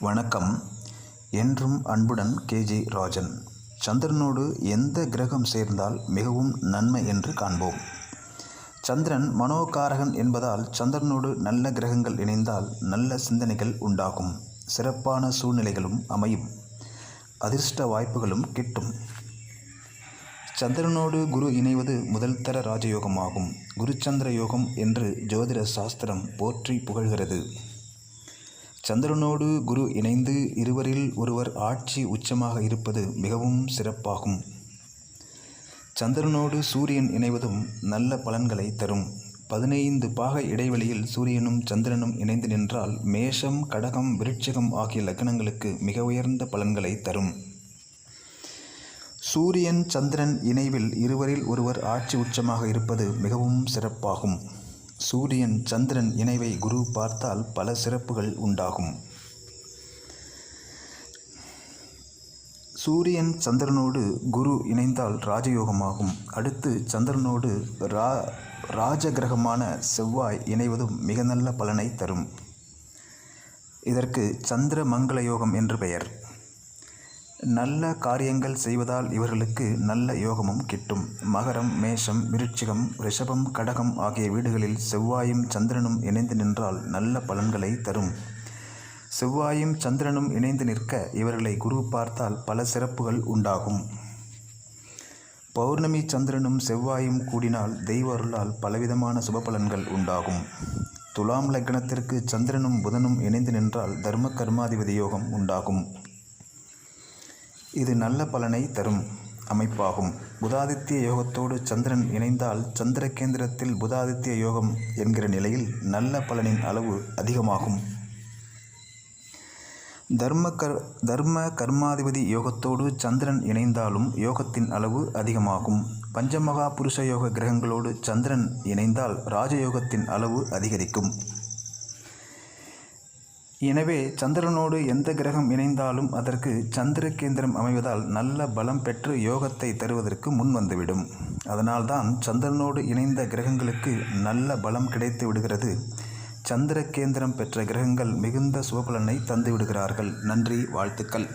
வணக்கம். என்றும் அன்புடன் கேஜி ராஜன். சந்திரனோடு எந்த கிரகம் சேர்ந்தால் மிகவும் நன்மை என்று காண்போம். சந்திரன் மனோகாரகன் என்பதால் சந்திரனோடு நல்ல கிரகங்கள் இணைந்தால் நல்ல சிந்தனைகள் உண்டாகும். சிறப்பான சூழ்நிலைகளும் அமையும். அதிர்ஷ்ட வாய்ப்புகளும் கிட்டும். சந்திரனோடு குரு இணைவது முதல் தர ராஜயோகமாகும். குருச்சந்திர யோகம் என்று ஜோதிட சாஸ்திரம் போற்றி புகழ்கிறது. சந்திரனோடு குரு இணைந்து இருவரில் ஒருவர் ஆட்சி உச்சமாக இருப்பது மிகவும் சிறப்பாகும். சந்திரனோடு சூரியன் இணைவதும் நல்ல பலன்களை தரும். பதினைந்து பாக இடைவெளியில் சூரியனும் சந்திரனும் இணைந்து நின்றால் மேஷம் கடகம் விருட்சகம் ஆகிய லக்னங்களுக்கு மிக உயர்ந்த பலன்களை தரும். சூரியன் சந்திரன் இணைவில் இருவரில் ஒருவர் ஆட்சி உச்சமாக இருப்பது மிகவும் சிறப்பாகும். சூரியன் சந்திரன் இணைவை குரு பார்த்தால் பல சிறப்புகள் உண்டாகும். சூரியன் சந்திரனோடு குரு இணைந்தால் ராஜயோகமாகும். அடுத்து சந்திரனோடு ரா ராஜகிரகமான செவ்வாய் இணைவதும் மிக நல்ல பலனை தரும். இதற்கு சந்திர மங்கள யோகம் என்று பெயர். நல்ல காரியங்கள் செய்வதால் இவர்களுக்கு நல்ல யோகமும் கிட்டும். மகரம் மேஷம் விருட்சிகம் ரிஷபம் கடகம் ஆகிய வீடுகளில் செவ்வாயும் சந்திரனும் இணைந்து நின்றால் நல்ல பலன்களை தரும். செவ்வாயும் சந்திரனும் இணைந்து நிற்க இவர்களை குரு பார்த்தால் பல சிறப்புகள் உண்டாகும். பௌர்ணமி சந்திரனும் செவ்வாயும் கூடினால் தெய்வ அருளால் பலவிதமான சுபபலன்கள் உண்டாகும். துலாம் லக்னத்திற்கு சந்திரனும் புதனும் இணைந்து நின்றால் தர்ம கர்மாதிபதி யோகம் உண்டாகும். இது நல்ல பலனை தரும் அமைப்பாகும். புதாதித்ய யோகத்தோடு சந்திரன் இணைந்தால் சந்திர கேந்திரத்தில் புதாதித்ய யோகம் என்கிற நிலையில் நல்ல பலனின் அளவு அதிகமாகும். தர்ம கர் தர்ம கர்மாதிபதி யோகத்தோடு சந்திரன் இணைந்தாலும் யோகத்தின் அளவு அதிகமாகும். பஞ்சமகா புருஷ யோக கிரகங்களோடு சந்திரன் இணைந்தால் ராஜயோகத்தின் அளவு அதிகரிக்கும். எனவே சந்திரனோடு எந்த கிரகம் இணைந்தாலும் அதற்கு சந்திர கேந்திரம் அமைவதால் நல்ல பலம் பெற்று யோகத்தை தருவதற்கு முன் வந்துவிடும். அதனால்தான் சந்திரனோடு இணைந்த கிரகங்களுக்கு நல்ல பலம் கிடைத்து விடுகிறது. சந்திர கேந்திரம் பெற்ற கிரகங்கள் மிகுந்த சுபபலனை தந்துவிடுகிறார்கள். நன்றி வாழ்த்துக்கள்.